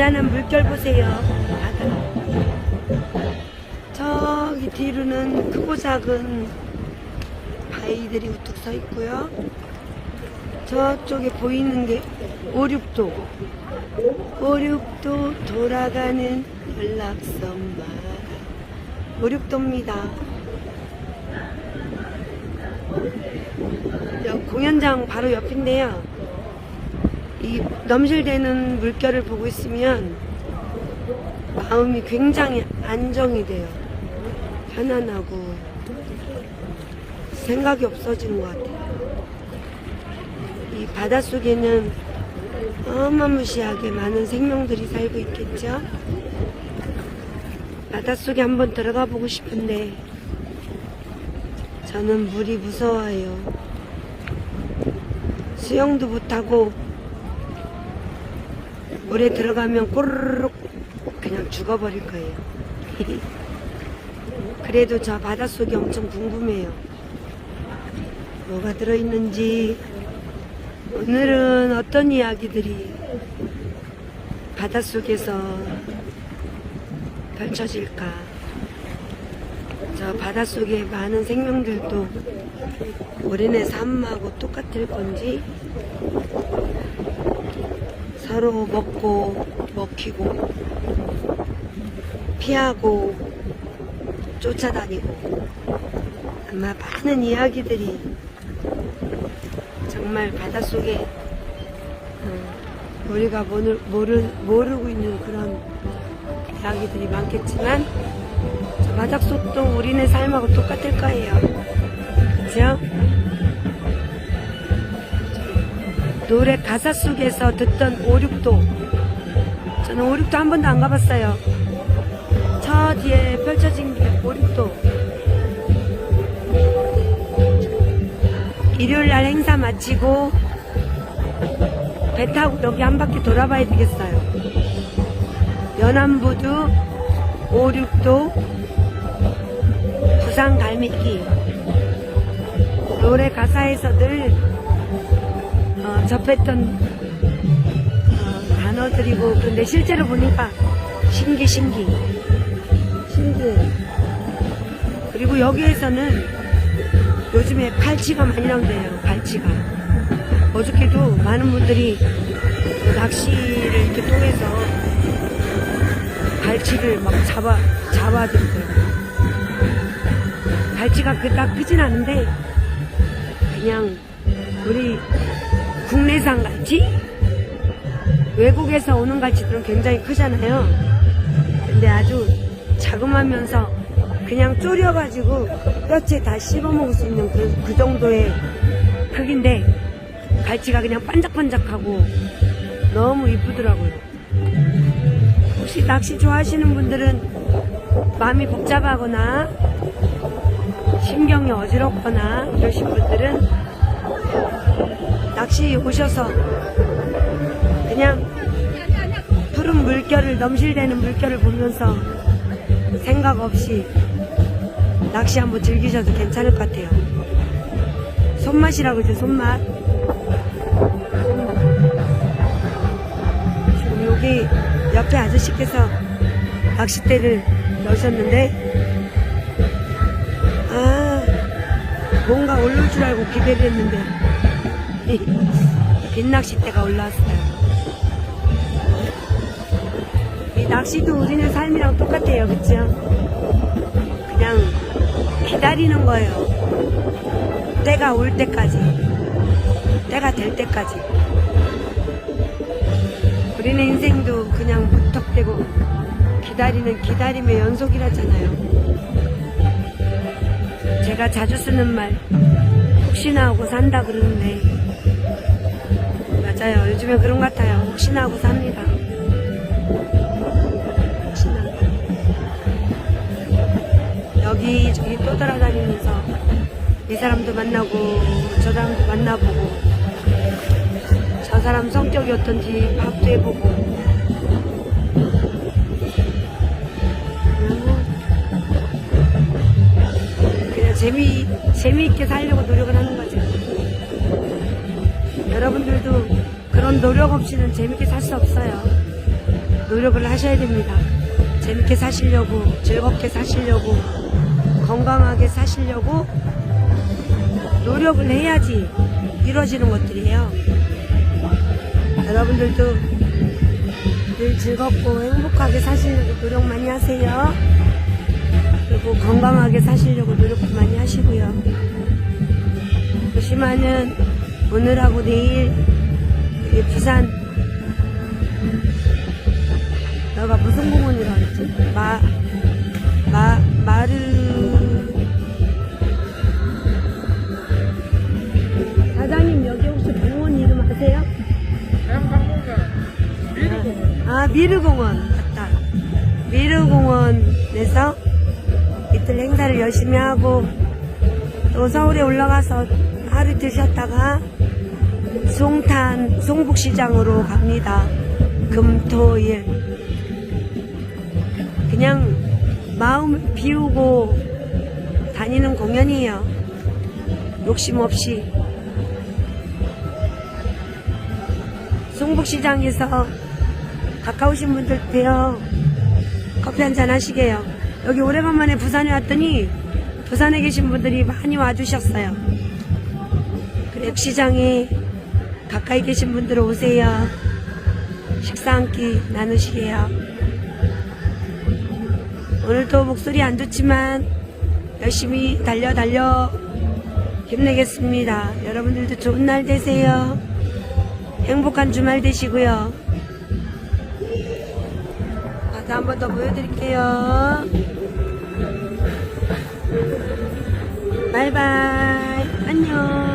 잔잔한 물결 보세요. 바다. 저기 뒤로는 크고 작은 바위들이 우뚝 서 있고요. 저쪽에 보이는 게 오륙도. 오륙도 돌아가는 연락선 마라. 오륙도입니다. 여- 공연장 바로 옆인데요. 이 넘실대는 물결을 보고 있으면 마음이 굉장히 안정이 돼요. 편안하고 생각이 없어지는 것 같아요. 이 바닷속에는 어마무시하게 많은 생명들이 살고 있겠죠? 바닷속에 한번 들어가 보고 싶은데 저는 물이 무서워요. 수영도 못하고 물에 들어가면 꼬르륵 그냥 죽어버릴 거예요. 그래도 저 바닷속이 엄청 궁금해요. 뭐가 들어있는지 오늘은 어떤 이야기들이 바닷속에서 펼쳐질까? 저 바닷속에 많은 생명들도 우리네 삶하고 똑같을 건지 서로 먹고 먹히고 피하고 쫓아다니고 아마 많은 이야기들이 정말 바닷속에 어, 우리가 모르, 모르, 모르고 있는 그런 이야기들이 많겠지만 저 바닷속도 우리네 삶하고 똑같을 거예요. 그죠? 노래 가사 속에서 듣던 오륙도 저는 오륙도 한 번도 안 가봤어요. 저 뒤에 펼쳐진 게 오륙도 일요일 날 행사 마치고 배 타고 여기 한 바퀴 돌아봐야 되겠어요. 연안부두 오륙도 부산 갈매기 노래 가사에서 늘 어, 접했던 어, 단어들이고 근데 실제로 보니까 신기 신기. 신기해 그리고 여기에서는 요즘에 갈치가 많이 나온대요 갈치가. 어저께도 많은 분들이 낚시를 이렇게 통해서 갈치를 막 잡아 잡아들더라고요. 갈치가 그닥 크진 않은데 그냥 우리 국내산 갈치? 외국에서 오는 갈치들은 굉장히 크잖아요. 근데 아주 자그마면서 그냥 졸여가지고 뼈째 다 씹어먹을 수 있는 그, 그 정도의 크기인데 갈치가 그냥 반짝반짝하고 너무 이쁘더라고요. 혹시 낚시 좋아하시는 분들은 마음이 복잡하거나 신경이 어지럽거나 이러신 분들은 낚시 오셔서 그냥 푸른 물결을 넘실대는 물결을 보면서 생각 없이 낚시 한번 즐기셔도 괜찮을 것 같아요. 손맛이라고 그러죠, 손맛. 지금 여기 옆에 아저씨께서 낚싯대를 넣으셨는데, 아, 뭔가 올릴 줄 알고 기대를 했는데, 빈낚싯대가 올라왔어요. 이 낚시도 우리는 삶이랑 똑같아요, 그쵸? 그냥 기다리는 거예요. 때가 올 때까지. 때가 될 때까지. 우리는 인생도 그냥 무턱대고 기다리는 기다림의 연속이라잖아요. 제가 자주 쓰는 말, 혹시나 하고 산다 그러는데, 맞아요. 요즘에 그런 것 같아요. 혹시나 하고 삽니다. 혹시나. 여기 저기 또 돌아다니면서 이 사람도 만나고 저 사람도 만나보고 저 사람 성격이 어떤지 밥도 해보고 재미 재미있게 살려고 노력을 하는 거죠. 여러분들도 그런 노력 없이는 재밌게 살 수 없어요. 노력을 하셔야 됩니다. 재밌게 사시려고, 즐겁게 사시려고, 건강하게 사시려고 노력을 해야지 이루어지는 것들이에요. 여러분들도 늘 즐겁고 행복하게 사시려고 노력 많이 하세요. 그리고 건강하게 사시려고 노력도 많이 하시고요. 보시면은 오늘하고 내일 여기 부산 여기가 무슨 공원이라 그랬지? 마, 마, 마르 사장님 여기 혹시 공원 이름 아세요? 아 미르공원 맞다 미르공원에서 이틀 행사를 열심히 하고 또 서울에 올라가서 하루 쉬었다가 송탄 송북시장으로 갑니다. 금토일. 그냥 마음 비우고 다니는 공연이에요. 욕심 없이. 송북시장에서 가까우신 분들 뵈어 커피 한잔 하시게요. 여기 오래간만에 부산에 왔더니 부산에 계신 분들이 많이 와주셨어요. 그래 시장에 가까이 계신 분들 오세요. 식사 한 끼 나누시게요. 오늘도 목소리 안 좋지만 열심히 달려 달려 힘내겠습니다. 여러분들도 좋은 날 되세요. 행복한 주말 되시고요. 바다 한 번 더 보여드릴게요. 바이바이.